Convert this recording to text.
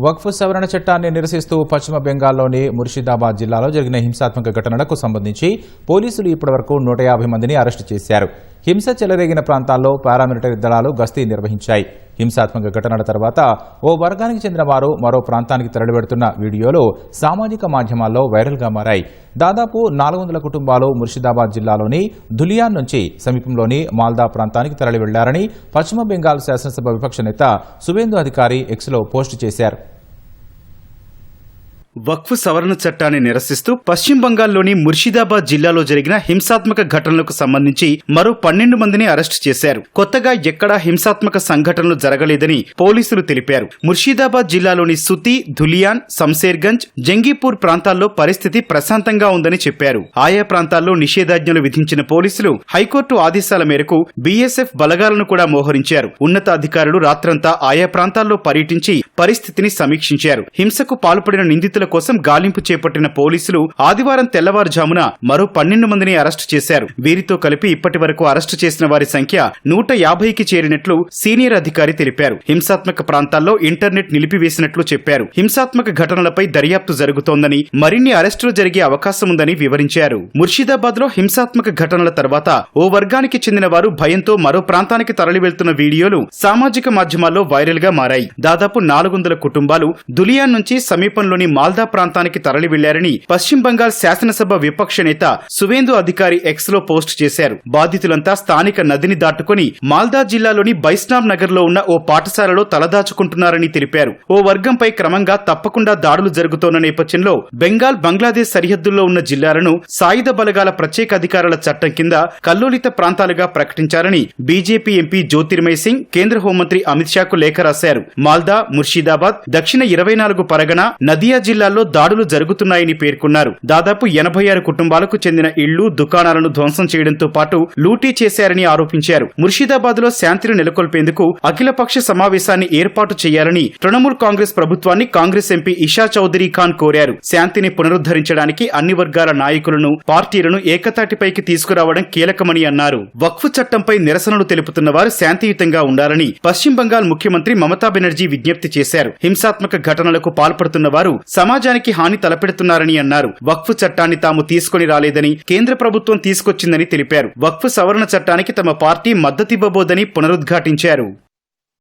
వక్ఫ్ సవరణ చట్టాన్ని నిరసిస్తూ పశ్చిమ బెంగాల్లోని ముర్షిదాబాద్ జిల్లాలో జరిగిన హింసాత్మక ఘటనలకు సంబంధించి పోలీసులు ఇప్పటివరకు నూట యాభై మందిని అరెస్టు చేశారు. హింస చెలరేగిన ప్రాంతాల్లో పారామిలిటరీ దళాలు గస్తీ నిర్వహించాయి. హింసాత్మక ఘటనల తర్వాత ఓ వర్గానికి చెందిన వారు మరో ప్రాంతానికి తరలివెడుతున్న వీడియోలు సామాజిక మాధ్యమాల్లో వైరల్గా మారాయి. దాదాపు నాలుగు వందల కుటుంబాలు ముర్షిదాబాద్ జిల్లాలోని దులియాన్ నుంచి సమీపంలోని మాల్దా ప్రాంతానికి తరలివెళ్ళారని పశ్చిమ బెంగాల్ శాసనసభ విపక్ష నేత సువేందు అధికారి ఎక్స్లో పోస్టు చేశారు. వక్ఫ్ సవరణ చట్టాన్ని నిరసిస్తూ పశ్చిమ బంగాల్లోని ముర్షిదాబాద్ జిల్లాలో జరిగిన హింసాత్మక ఘటనలకు సంబంధించి మరో పన్నెండు మందిని అరెస్టు చేశారు. కొత్తగా ఎక్కడా హింసాత్మక సంఘటనలు జరగలేదని పోలీసులు తెలిపారు. ముర్షిదాబాద్ జిల్లాలోని సుతి ధులియాన్ సంసేర్గంజ్ జంగీపూర్ ప్రాంతాల్లో పరిస్థితి ప్రశాంతంగా ఉందని చెప్పారు. ఆయా ప్రాంతాల్లో నిషేధాజ్ఞలు విధించిన పోలీసులు హైకోర్టు ఆదేశాల మేరకు బీఎస్ఎఫ్ బలగాలను కూడా మోహరించారు. ఉన్నతాధికారులు రాత్రంతా ఆయా ప్రాంతాల్లో పర్యటించి పరిస్థితిని సమీక్షించారు. హింసకు పాల్పడిన నిందితులు కోసం గాలింపు చేపట్టిన పోలీసులు ఆదివారం తెల్లవారుజామున మరో పన్నెండు మందిని అరెస్టు చేశారు. వీరితో కలిపి ఇప్పటి వరకు అరెస్టు చేసిన వారి సంఖ్య నూట యాభైకి చేరినట్లు సీనియర్ అధికారి తెలిపారు. హింసాత్మక ప్రాంతాల్లో ఇంటర్నెట్ నిలిపివేసినట్లు చెప్పారు. హింసాత్మక ఘటనలపై దర్యాప్తు జరుగుతోందని మరిన్ని అరెస్టులు జరిగే అవకాశం ఉందని వివరించారు. ముర్షిదాబాద్లో హింసాత్మక ఘటనల తర్వాత ఓ వర్గానికి చెందిన వారు భయంతో మరో ప్రాంతానికి తరలి వెళ్తున్న వీడియోలు సామాజిక మాధ్యమాల్లో వైరల్గా మారాయి. దాదాపు నాలుగు వందల కుటుంబాలు దులియాన్ నుంచి సమీపంలోని మాల్ మాల్దా ప్రాంతానికి తరలి వెళ్ళారని పశ్చిమ బంగాల్ శాసనసభ విపక్ష నేత సువేందు అధికారి ఎక్స్లో పోస్ట్ చేశారు. బాధితులంతా స్థానిక నదిని దాటుకుని మాల్దా జిల్లాలోని బైస్నాబ్ నగర్లో ఉన్న ఓ పాఠశాలలో తలదాచుకుంటున్నారని తెలిపారు. ఓ వర్గంపై క్రమంగా తప్పకుండా దాడులు జరుగుతోన్న నేపథ్యంలో బెంగాల్ బంగ్లాదేశ్ సరిహద్దుల్లో ఉన్న జిల్లాలను సాయుధ బలగాల ప్రత్యేక అధికారుల చట్టం కింద కల్లోలిత ప్రాంతాలుగా ప్రకటించారని బీజేపీ ఎంపీ జ్యోతిర్మయ్ సింగ్ కేంద్ర హోంమంత్రి అమిత్ షాకు లేఖ రాశారు. మాల్దా ముర్షిదాబాద్ దక్షిణ ఇరవై నాలుగు పరగన నదియా జిల్లా జిల్లాల్లో దాడులు జరుగుతున్నాయని పేర్కొన్నారు. దాదాపు ఎనభై ఆరు కుటుంబాలకు చెందిన ఇళ్ళు దుకాణాలను ధ్వంసం చేయడంతో పాటు లూటీ చేశారని ఆరోపించారు. ముర్షిదాబాద్లో శాంతిని నెలకొల్పేందుకు అఖిలపక్ష సమావేశాన్ని ఏర్పాటు చేయాలని తృణమూల్ కాంగ్రెస్ ప్రభుత్వాన్ని కాంగ్రెస్ ఎంపీ ఇషా చౌదరి ఖాన్ కోరారు. శాంతిని పునరుద్ధరించడానికి అన్ని వర్గాల నాయకులను పార్టీలను ఏకతాటిపైకి తీసుకురావడం కీలకమని అన్నారు. వక్ఫ్ చట్టంపై నిరసనలు తెలుపుతున్న వారు శాంతియుతంగా ఉండాలని పశ్చిమ బంగాల్ ముఖ్యమంత్రి మమతా బెనర్జీ విజ్ఞప్తి చేశారు. హింసాత్మక ఘటనలకు పాల్పడుతున్న వారు సమాజానికి హాని తలపెడుతున్నారని అన్నారు. వక్ఫ్ చట్టాన్ని తాము తీసుకొని రాలేదని కేంద్ర ప్రభుత్వం తీసుకొచ్చిందని తెలిపారు. వక్ఫ్ సవరణ చట్టానికి తమ పార్టీ మద్దతివ్వబోదని పునరుద్ఘాటించారు.